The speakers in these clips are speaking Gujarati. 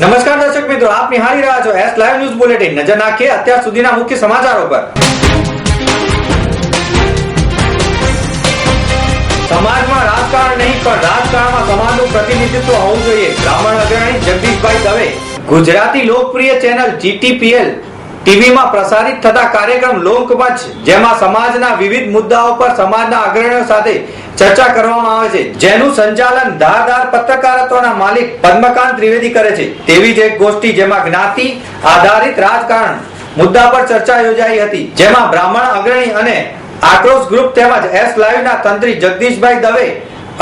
આપ નિહાળી રહ્યા છો એસ લાઈવ ન્યૂઝ બુલેટિન નજર નાખીએ અત્યાર સુધીના મુખ્ય સમાચારો પર. સમાજમાં રાજકારણ નહીં, પણ રાજકારણમાં સમાજનું પ્રતિનિધિત્વ હોવું જોઈએ. બ્રાહ્મણ અગ્રણી જગદીશભાઈ દવે. ગુજરાતી લોકપ્રિય ચેનલ જીટીપીએલ ટીવીમાં પ્રસારિત થતા કાર્યક્રમ લોકમંચ, જેમાં સમાજના વિવિધ મુદ્દાઓ પર સમાજના અગ્રણીઓ સાથે ચર્ચા કરવામાં આવે છે. જેનું સંચાલન ધારદાર પત્રકારત્વના માલિક પદ્મકાંત ત્રિવેદી કરે છે. તેવી જ એક ગોષ્ઠી જેમાં જ્ઞાતિ આધારિત રાજકારણ મુદ્દા પર ચર્ચા યોજાઈ હતી. જેમાં બ્રાહ્મણ અગ્રણી અને આક્રોશ ગ્રુપ તેમજ એસ લાઈવના તંત્રી જગદીશભાઈ દવે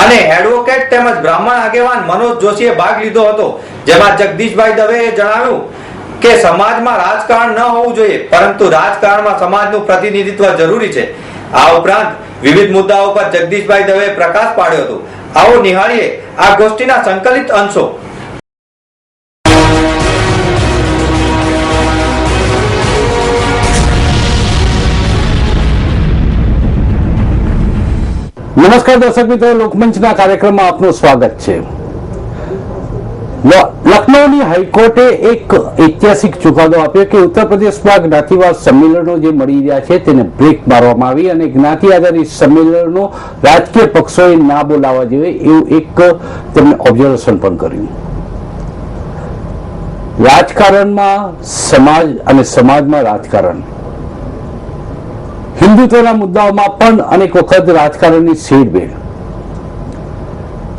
અને એડવોકેટ તેમજ બ્રાહ્મણ આગેવાન મનોજ જોશીએ ભાગ લીધો હતો. જેમાં જગદીશભાઈ દવેએ જણાવ્યું કે સમાજમાં રાજકારણ ન હોવું જોઈએ, પરંતુ રાજકારણમાં સમાજનું પ્રતિનિધિત્વ જરૂરી છે. આ ઉપરાંત વિવિધ મુદ્દાઓ પર જગદીશભાઈ દવે પ્રકાશ પાડ્યો હતો. આવો નિહાળીએ આ ગોષ્ઠીના સંકલિત અંશો. નમસ્કાર દર્શક મિત્રો, લોકમંચના કાર્યક્રમમાં આપનું સ્વાગત છે. લખનૌની હાઈકોર્ટે એક ઐતિહાસિક ચુકાદો આપ્યો કે ઉત્તર પ્રદેશમાં જ્ઞાતિવાદ સંમેલનો જે મળી રહ્યા છે તેને બ્રેક મારવામાં આવી અને જ્ઞાતિ આધારિત સંમેલનો રાજકીય પક્ષોએ ના બોલાવવા જોઈએ એવું એક તેમણે ઓબ્ઝર્વેશન પણ કર્યું. રાજકારણમાં સમાજ અને સમાજમાં રાજકારણ. હિન્દુત્વના મુદ્દાઓમાં પણ અનેક વખત રાજકારણની શેરભેર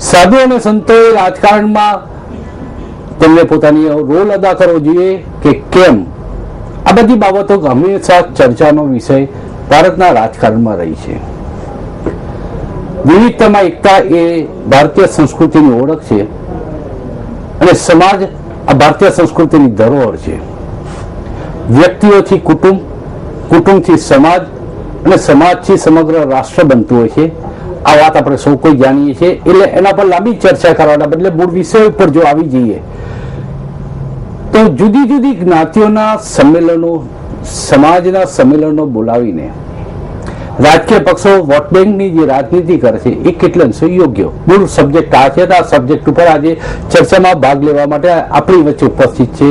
સાધુ અને સંતોએ રાજકારણમાં તેમને પોતાની રોલ અદા કરવો જોઈએ કે કેમ? આ બધી બાબતો હંમેશા ચર્ચાનો વિષય ભારતના રાજકારણમાં રહી છે. વિવિધતામાં એકતા એ ભારતીય સંસ્કૃતિની ઓળખ છે અને સમાજ આ ભારતીય સંસ્કૃતિની ધરોહર છે. વ્યક્તિઓથી કુટુંબ, કુટુંબથી સમાજ અને સમાજથી સમગ્ર રાષ્ટ્ર બનતું હોય છે. આ વાત આપણે સૌ કોઈ જાણીએ છીએ. એટલે એના પર લાંબી ચર્ચા કરવાના બદલે મૂળ વિષય ઉપર જો આવી જઈએ તો જુદી જુદી જ્ઞાતિઓના સંમેલનો, સમાજના સંમેલનો બોલાવીને રાજકીય પક્ષો વોટ બેંકની જે રાજનીતિ કરે છે, એ કેટલે અંશે યોગ્ય મૂળ સબ્જેક્ટ આ છે આ સબ્જેક્ટ ઉપર આજે ચર્ચામાં ભાગ લેવા માટે આપણી વચ્ચે ઉપસ્થિત છે.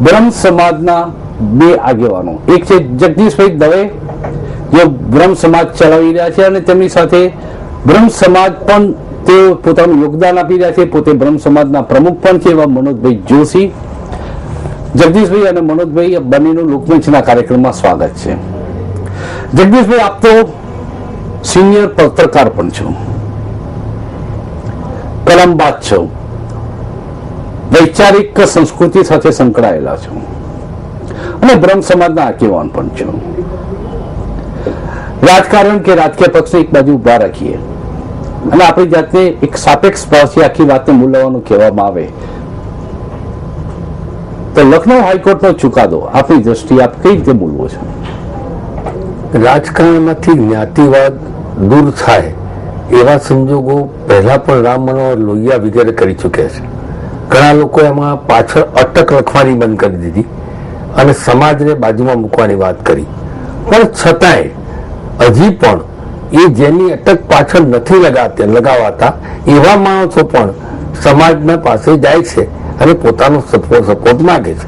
બ્રહ્મ સમાજના બે આગેવાનો, એક છે જગદીશભાઈ દવે જે બ્રહ્મ સમાજ ચલાવી રહ્યા છે અને તેમની સાથે બ્રહ્મ સમાજ પણ તેઓ પોતાનું યોગદાન આપી રહ્યા છે. પોતે બ્રહ્મ સમાજના પ્રમુખ પણ છે એવા મનોજભાઈ જોશી. જગદીશભાઈ અને મનોજભાઈ બંનેનું લોકમંચના કાર્યક્રમમાં સ્વાગત છે. જગદીશભાઈ, આપ તો સિનિયર પત્રકાર પણ છો. કલમબાદ છો. વૈચારિક સંસ્કૃતિ સાથે સંકળાયેલા છો. અને બ્રહ્મ સમાજના આગેવાન પણ છો. રાજકારણ કે રાજકીય પક્ષને એક બાજુ ઊભા રાખીએ. અને આપણી જાતને એક સાપેક્ષ ભાવથી આખી વાતને મૂલવવાનું કહેવામાં આવે તો લખનૌ હાઈકોર્ટનો ચુકાદો આપની દ્રષ્ટિએ આપ કઈ રીતે બોલવો છો? રાજકારણમાંથી જ્ઞાતિવાદ દૂર થાય એવા સંજોગો પહેલા પણ રામ મનોહર લોહિયા વગેરે કરી ચૂક્યા છે. ઘણા લોકો એમાં પાછળ અટક લખવાની બંધ કરી દીધી અને સમાજને બાજુમાં મૂકવાની વાત કરી. પણ છતાંય હજી પણ એ જેની અટક પાછળ નથી લગાતા લગાવાતા એવા માણસો પણ સમાજના પાસે જાય છે અને પોતાનો સપોર્ટ સપોર્ટ માગે છે.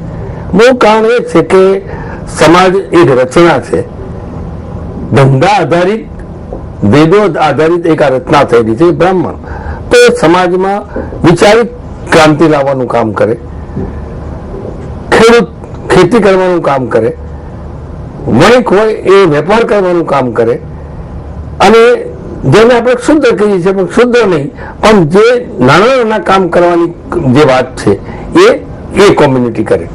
મૂળ કારણ એ છે કે સમાજ એક રચના છે. ધંધા આધારિત વેદો આધારિત એક આ રચના થયેલી છે બ્રાહ્મણ. તો એ સમાજમાં વિચારિત ક્રાંતિ લાવવાનું કામ કરે. ખેડૂત ખેતી કરવાનું કામ કરે. વણિક હોય એ વેપાર કરવાનું કામ કરે. અને જેને આપણે શુદ્ધ કહીએ છીએ, પણ શુદ્ધ નહીં. પણ જે નાના નાના કામ કરવાની જે વાત છે, એ એ કોમ્યુનિટી કરે.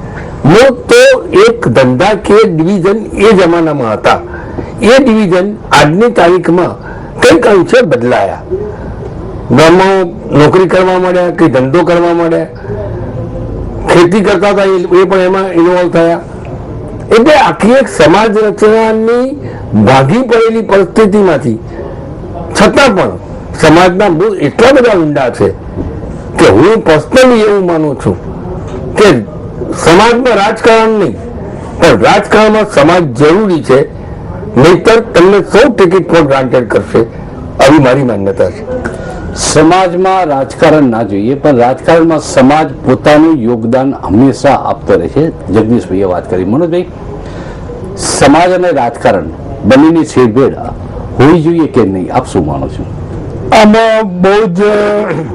હું તો એક ધંધાકીય ડિવિઝન એ જમાનામાં હતા. એ ડિવિઝન આજની તારીખમાં કંઈક અંશે બદલાયા. બ્રાહ્મણો નોકરી કરવા માંડ્યા કે ધંધો કરવા માંડ્યા. ખેતી કરતા હતા એ પણ એમાં ઇન્વોલ્વ થયા. એટલે આખી એક સમાજ રચનાની ભાગી પડેલી પરિસ્થિતિમાંથી છતાં પણ સમાજના મૂળ એટલા બધા ઊંડા છે કે હું પર્સનલી એવું માનું છું કે સમાજમાં રાજકારણ નહીં, પણ રાજકારણમાં સમાજ જરૂરી છે. નહીતર તમને સૌ ટિકિટ ફોર ગ્રાન્ટેડ કરશે આવી મારી માન્યતા છે. સમાજમાં રાજકારણ ના જોઈએ, પણ રાજકારણમાં સમાજ પોતાનું યોગદાન હંમેશા આપતો રહે છે. જગદીશભાઈએ વાત કરી. મનોજભાઈ, સમાજ અને રાજકારણ બંનેની છેડભેડ હોવી જોઈએ કે નહીં? આપ શું માનો છો? આમાં બહુ જ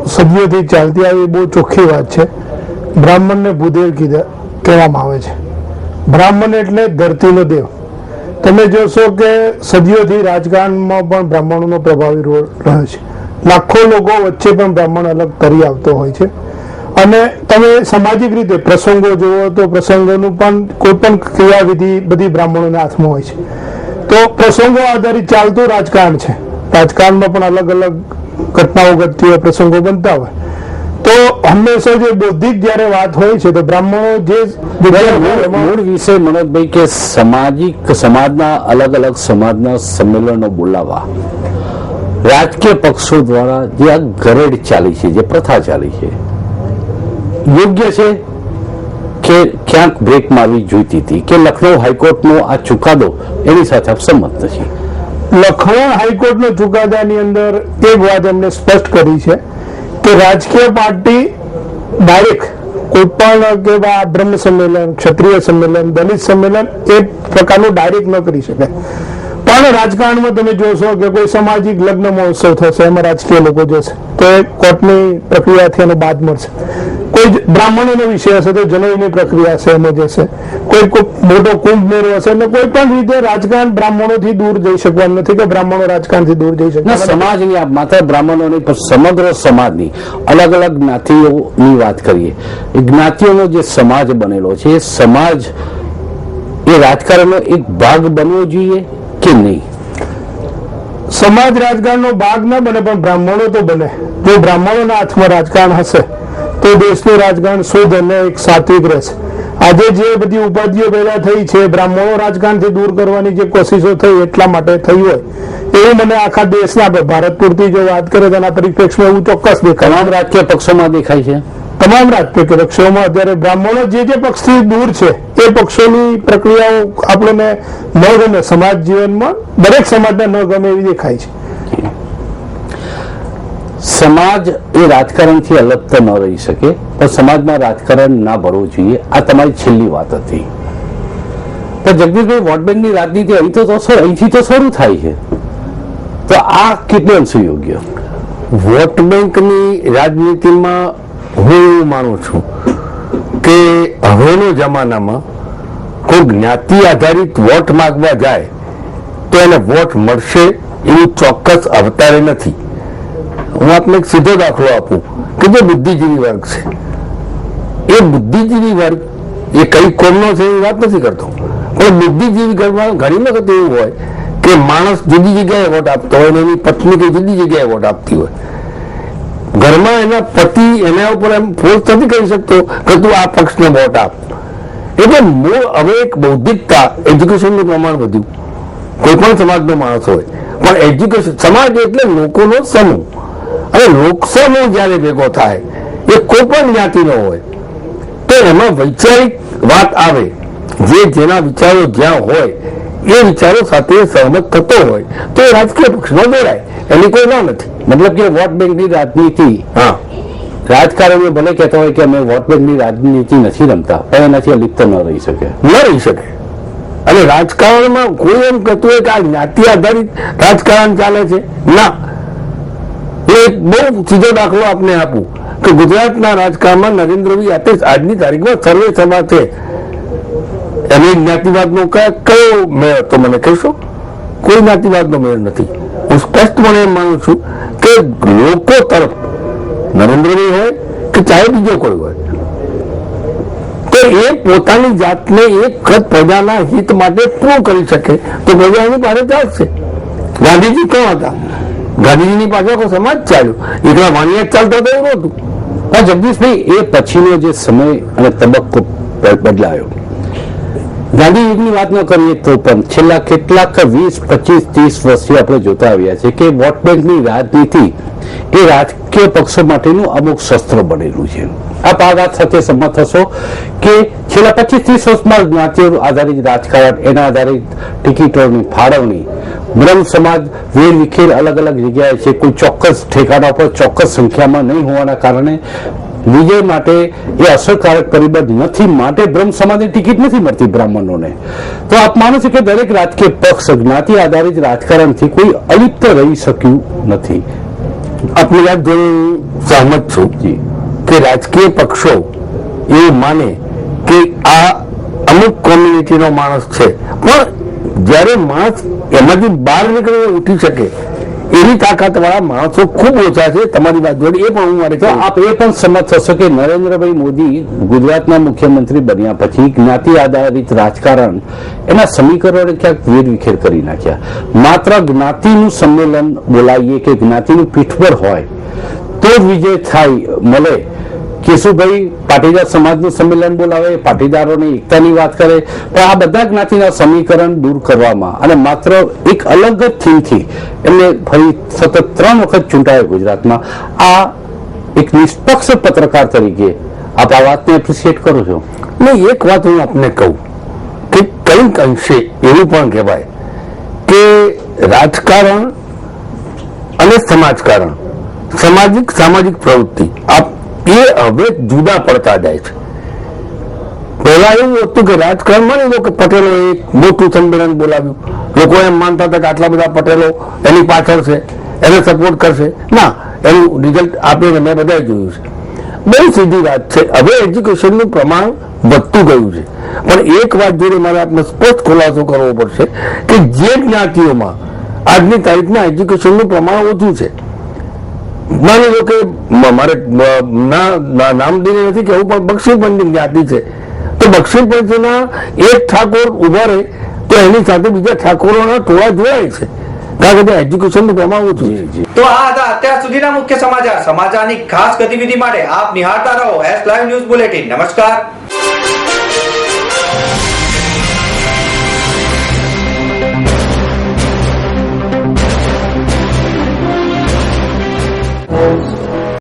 સદીઓથી ચાલતી આવી બહુ ચોખ્ખી વાત છે. બ્રાહ્મણને ભૂદેવ કીધા, કહેવામાં આવે છે. બ્રાહ્મણ એટલે ધરતીનો દેવ. તમે જોશો કે સદીઓથી રાજકારણમાં પણ બ્રાહ્મણોનો પ્રભાવી રોલ રહ્યો છે. લાખો લોકો વચ્ચે પણ બ્રાહ્મણ અલગ તરી આવતો હોય છે. અને તમે સામાજિક રીતે પ્રસંગો જુઓ તો પ્રસંગોનું પણ કોઈ પણ ક્રિયાવિધિ બધી બ્રાહ્મણોના હાથમાં હોય છે. તો પ્રસંગો આધારિત ચાલતું રાજકારણ છે. રાજકારણમાં પણ અલગ અલગ ઘટનાઓ ઘટતી હોય પ્રસંગો બનતા હોય. તો હંમેશા જે બૌદ્ધિક જ્યારે વાત હોય છે તો બ્રાહ્મણો જે મૂળ વિષય મનોજભાઈ કે સામાજિક સમાજના અલગ અલગ સમાજના સંમેલનો બોલાવવા રાજકીય પક્ષો દ્વારા જે આ ગરેડ ચાલી છે જે પ્રથા ચાલી છે યોગ્ય છે? કે ક્યાંક બ્રેક મારવી જોઈતી હતી કે લખનૌ હાઈકોર્ટનો આ ચુકાદો એની સાથે આપ સંમત નથી. લખનૌ હાઈકોર્ટના ચુકાદાની અંદર એક વાત એમને સ્પષ્ટ કરી છે કે રાજકીય પાર્ટી ડાયરેક્ટ કોઈ પણ કે બ્રહ્મ સંમેલન, ક્ષત્રિય સંમેલન, દલિત સંમેલન, એ પ્રકારનું ડાયરેક્ટ ન કરી શકે. પણ રાજકારણમાં તમે જોશો કે કોઈ સામાજિક લગ્ન મહોત્સવ થશે, એમાં રાજકીય લોકો જશે. તો એ કોર્ટની પ્રક્રિયાથી એનો બાદ મળશે. કોઈ બ્રાહ્મણોનો વિષય હશે તો જનોઈની પ્રક્રિયા હશે, એમાં જશે. કોઈ મોટો કુંભ મેળો હશે એટલે કોઈ પણ રીતે રાજકારણ બ્રાહ્મણોથી દૂર જઈ શકવાનું નથી કે બ્રાહ્મણો રાજકારણથી દૂર જઈ શકે. સમાજની માત્ર બ્રાહ્મણોની પણ સમગ્ર સમાજની અલગ અલગ જ્ઞાતિઓની વાત કરીએ. જ્ઞાતિઓનો જે સમાજ બનેલો છે, એ સમાજ એ રાજકારણનો એક ભાગ બનવો જોઈએ. કે નહીં? સમાજ રાજકારણનો ભાગ ન બને પણ બ્રાહ્મણો તો બને. જો બ્રાહ્મણોના હાથમાં રાજકારણ હશે તો દેશનું રાજકારણ શુદ્ધ અને એક સાત્વિક રહેશે. આજે જે બધી ઉપાધિઓ પેદા થઈ છે બ્રાહ્મણો રાજકારણથી દૂર કરવાની જે કોશિશો થઈ એટલા માટે થઈ હોય. એવું મને આખા દેશના ભારત પૂરતી જો વાત કરે તેના પરિપ્રેક્ષમાં એવું ચોક્કસ દેખાય. તમામ રાજકીય પક્ષોમાં દેખાય છે. તમામ રાજકીય પક્ષોમાં અત્યારે બ્રાહ્મણો જે જે પક્ષથી દૂર છે એ પક્ષોની પ્રક્રિયાઓ આપણને ન ગમે સમાજ જીવનમાં દરેક સમાજને ન ગમે એવી દેખાય છે. સમાજ એ રાજકારણથી અલગ તો ન રહી શકે પણ સમાજમાં રાજકારણ ના ભરવું જોઈએ. આ તમારી છેલ્લી વાત હતી. તો જગદીશભાઈ વોટ બેંકની રાજનીતિ અહીં તો તો અહીંથી તો શરૂ થાય છે. તો આ કેટલું અંશ યોગ્ય? વોટ બેંકની રાજનીતિમાં હું એવું માનું છું કે હવેનો જમાનામાં કોઈ જ્ઞાતિ આધારિત વોટ માગવા જાય તો એને વોટ મળશે એવું ચોક્કસ અવતારે નથી. હું આપને એક સીધો દાખલો આપું કે જે બુદ્ધિજીવી વર્ગ છે. એ બુદ્ધિજીવી વર્ગ એ કઈ કોમનો છે એ વાત નથી કરતો. પણ બુદ્ધિજીવી ઘરમાં ઘણી વખત એવું હોય કે માણસ જુદી જગ્યાએ વોટ આપતો હોય અને એની પત્ની કે જુદી જગ્યાએ વોટ આપતી હોય. ઘરમાં એના પતિ એના ઉપર એમ ફોર્સ નથી કરી શકતો કે તું આ પક્ષને વોટ આપ એટલે મૂળ હવે એક બૌદ્ધિકતા, એજ્યુકેશનનું પ્રમાણ વધ્યું. કોઈ પણ સમાજનો માણસ હોય. પણ એજ્યુકેશન, સમાજ એટલે લોકોનો સમૂહ. અને લોકસમૂહ જ્યારે ભેગો થાય, એ કોઈ પણ જ્ઞાતિનો હોય, તો એમાં વૈચારિક વાત આવે. જે જેના વિચારો જ્યાં હોય, એ વિચારો સાથે સહમત થતો હોય, તો એ રાજકીય પક્ષમાં જોડાય. એની કોઈ ના નથી. મતલબ કે વોટ બેંકની રાજનીતિ હા. રાજકારણીઓ ભલે કહેતા હોય કે અમે વોટ બેંકની રાજનીતિ નથી રમતા પણ એનાથી લિપ્ત ન રહી શકે. ન રહી શકે. અને રાજકારણમાં કોઈ એમ કહેતું હોય કે આ જ્ઞાતિ આધારિત રાજકારણ ચાલે છે? ના. એક બહુ સીધો દાખલો આપને આપું કે ગુજરાતના રાજકારણમાં નરેન્દ્રભાઈ આતે આજની તારીખમાં સર્વે સભા છે. એની જ્ઞાતિવાદનો કયા કયો મેળ હતો મને કહેશો? કોઈ જ્ઞાતિવાદનો મેળ નથી. હું સ્પષ્ટપણે માનું છું કે લોકો તરફ નરેન્દ્રભાઈ હોય કે ચાહે બીજો કોઈ હોય, તો એ પોતાની જાતને એક વખત પ્રજાના હિત માટે શું કરી શકે તો પ્રજા એની પાસે ચાલશે. ગાંધીજી કોણ હતા? ગાંધીજીની પાસે આખો સમાજ ચાલ્યો. એકલા વાણિયા ચાલતો હતો એવું નહોતું. પણ જગદીશભાઈ, એ પછીનો જે સમય અને તબક્કો બદલાયો. ગાંધી યુગની વાત ન કરીએ તો પણ છેલ્લા કેટલાક વીસ, પચીસ, ત્રીસ વર્ષથી આપણે જોતા આવ્યા છે કે વોટ બેંકની રાજનીતિ એ રાજકીય પક્ષો માટેનું અમુક શસ્ત્ર બનેલું છે. આપ આ વાત સાથે સંમત થશો કે છેલ્લા પચીસ, ત્રીસ વર્ષમાં જ્ઞાતિઓ આધારિત રાજકારણ, એના આધારિત ટિકિટોની ફાળવણી, બ્રહ્મ સમાજ, વેર, વિખેર અલગ અલગ જગ્યાએ છે. કોઈ ચોક્કસ ઠેકાણા પર ચોક્કસ સંખ્યામાં નહીં હોવાના કારણે વિજય માટે એ અસરકારક પરિબળ નથી. માટે બ્રહ્મ સમાજની ટિકિટ નથી મળતી બ્રાહ્મણોને. તો આપ માનો છો કે દરેક રાજકીય પક્ષ જ્ઞાતિ આધારિત રાજકારણથી કોઈ અલિપ્ત રહી શક્યું નથી. આપની યાદ જોડે સહમત છું કે રાજકીય પક્ષો એવું માને કે આ અમુક કોમ્યુનિટીનો માણસ છે. પણ જ્યારે માણસ એમાંથી બહાર નીકળીને ઉઠી શકે એવી તાકાત વાળા માણસો ખૂબ ઓછા છે, તમારી વાત જોડે એ પણ હું મારે આપ એ પણ સમજ થશો કે નરેન્દ્રભાઈ મોદી ગુજરાતના મુખ્યમંત્રી બન્યા પછી જ્ઞાતિ આધારિત રાજકારણ એના સમીકરણો ક્યાંક વેરવિખેર કરી નાખ્યા. માત્ર જ્ઞાતિનું સંમેલન બોલાવીએ કે જ્ઞાતિનું પીઠબળ હોય, તો વિજય થાય, મળે. કેશુભાઈ પાટીદાર સમાજનું સંમેલન બોલાવે, પાટીદારોની એકતાની વાત કરે. પણ આ બધા જ્ઞાતિના સમીકરણ દૂર કરવામાં અને માત્ર એક અલગ જ થીમથી એમને ફરી સતત ત્રણ વખત ચૂંટાયો ગુજરાતમાં. આ એક નિષ્પક્ષ પત્રકાર તરીકે આપ આ વાતને એપ્રિશિએટ કરો છો? નહીં એક વાત હું આપને કહું કે કંઈક અંશે એવું પણ કહેવાય કે રાજકારણ અને સમાજકારણ, સામાજિક સામાજિક પ્રવૃત્તિ આ એ હવે જુદા પડતા જાય છે. પહેલા એવું હતું કે રાજકારણ માની લો કે પટેલો એક મોટું સંમેલન બોલાવ્યું. લોકો એમ માનતા હતા કે આટલા બધા પટેલો એની પાછળ છે, એને સપોર્ટ કરશે. ના, એનું રિઝલ્ટ આપણે મેં બધાએ જોયું છે. બહુ સીધી વાત છે. હવે એજ્યુકેશનનું પ્રમાણ વધતું ગયું છે. પણ એક વાત જોડે મારે આપણે સ્પષ્ટ ખુલાસો કરવો પડશે કે જે જ્ઞાતિઓમાં આજની તારીખમાં એજ્યુકેશનનું પ્રમાણ ઓછું છે. માની લો કે મારે ના, ના- નામ દઈને નથી કેવું પણ બક્ષી પંચની જ્ઞાતિ છે. તો બક્ષી પંચના એક ઠાકોર ઊભા રહે, તો એની સાથે બીજા ઠાકોરોના ટોળા જોડાય છે. કારણ કે એજ્યુકેશનનું પ્રમાણ તો અત્યાર સુધીના મુખ્ય સમાચાર. સમાચારની ખાસ ગતિવિધિ માટે આપ નિહાળતા રહો. એસ લાઈવ ન્યૂઝ બુલેટિન નમસ્કાર. Amen.